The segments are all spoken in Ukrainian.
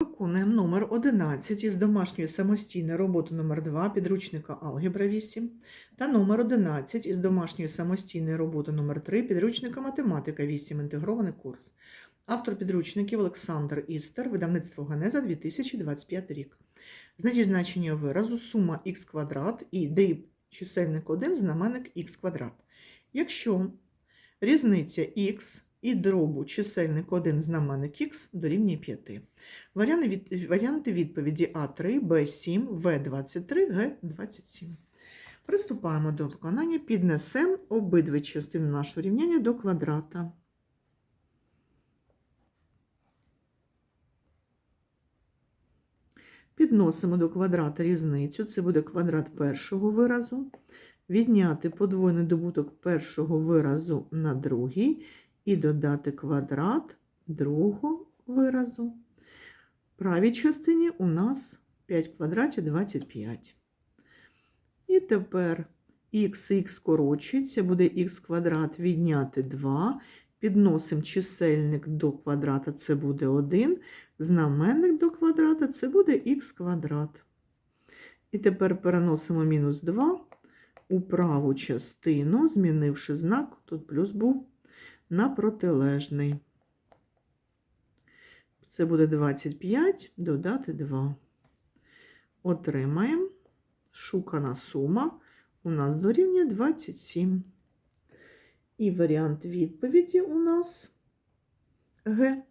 Виконуємо номер 11 із домашньої самостійної роботи номер 2 підручника Алгебра 8 та номер 11 із домашньої самостійної роботи номер 3 підручника Математика 8 інтегрований курс. Автор підручників Олександр Істер, видавництво Генеза 2025 рік. Знайдіть значення виразу сума х квадрат і дріб чисельник 1 знаменник х квадрат. Якщо різниця х і дробу чисельник 1 знаменник х дорівнює 5. Варіанти, від... Варіанти відповіді А3, Б7, В23, Г27. Приступаємо до виконання. Піднесемо обидві частини нашого рівняння до квадрата. Підносимо до квадрата різницю. Це буде квадрат першого виразу. Відняти подвойний добуток першого виразу на другий і додати квадрат другого виразу. В правій частині у нас 5 квадратів 25. І тепер х скорочується, буде х квадрат відняти 2. Підносимо чисельник до квадрата, це буде 1. Знаменник до квадрата це буде х квадрат. І тепер переносимо мінус 2 у праву частину, змінивши знак, тут плюс був, на протилежний. Це буде 25 додати 2. Отримаємо шукана сума у нас дорівнює 27. І варіант відповіді у нас Г.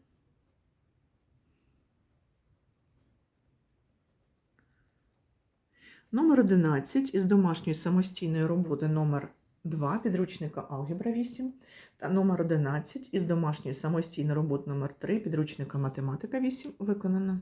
Номер 11 із домашньої самостійної роботи номер 2 підручника Алгебра 8 та номер 11 із домашньої самостійної роботи номер 3 підручника Математика 8 виконано.